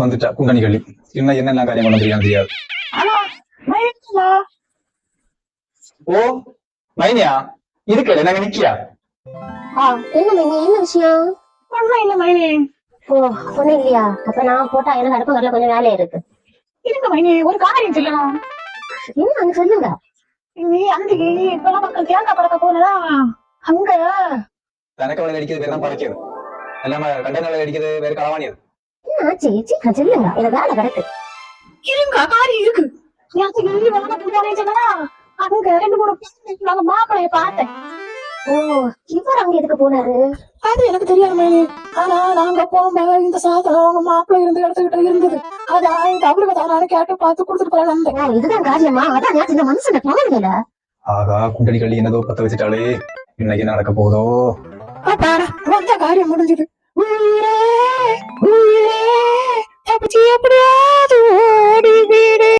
வந்துட்டா குண்டனி கள்ளி. இன்னும் என்னெல்லாம் காரியம் கொண்டு தெரியாது ஓ மைனியா இருக்கல நாங்க நிக்கியா? ஆ என்ன மைனி என்ன விஷயம்? ஒண்ணும் இல்ல மைனி ஓ ஒண்ணும் இல்லையா? அப்ப நான் போட்டா எனக்கு அடுப்பு வரல கொஞ்சம் வேலை இருக்கு. இருங்க மைனி ஒரு காரியம் சொல்லணும் என்ன அங்க சொல்லுங்க. நீ அன்றைக்கு இப்பெல்லாம் மக்கள் தேங்காய் பறக்க போனதா? அங்க. தனக்கு வலை அடிக்கிறது வேற தான் பறக்கிறது கண்டன வலை அடிக்கிறது வேற களவாணியது சொல்லுங்க எனக்கு வேலை கிடக்கு. இருங்க காரியம் இருக்கு. சொன்னா அங்க ரெண்டு மூணு நாங்க மாப்பிளைய பார்த்தேன். ஓ இவர் அங்க எதுக்கு போனாரு? அது எனக்கு தெரியாது மைனி ஆனா நாங்க போகும்போது இந்த சாதனம் அவங்க மாப்பிள்ளை இருந்து எடுத்துக்கிட்டு இருந்தது. இந்த அவளுக்கு தானு கேட்டு பார்த்து கொடுத்துட்டு ஓ இதுதான் காரியமா அதான் நேற்று இந்த மனுஷன் ஆகா குண்டனி கள்ளி என்னதோ பத்த வச்சுட்டாலே இன்னைக்கு நடக்க போதோ? அப்பாடா வந்த காரியம் முடிஞ்சது. Ooh, yeah. Ooh, yeah.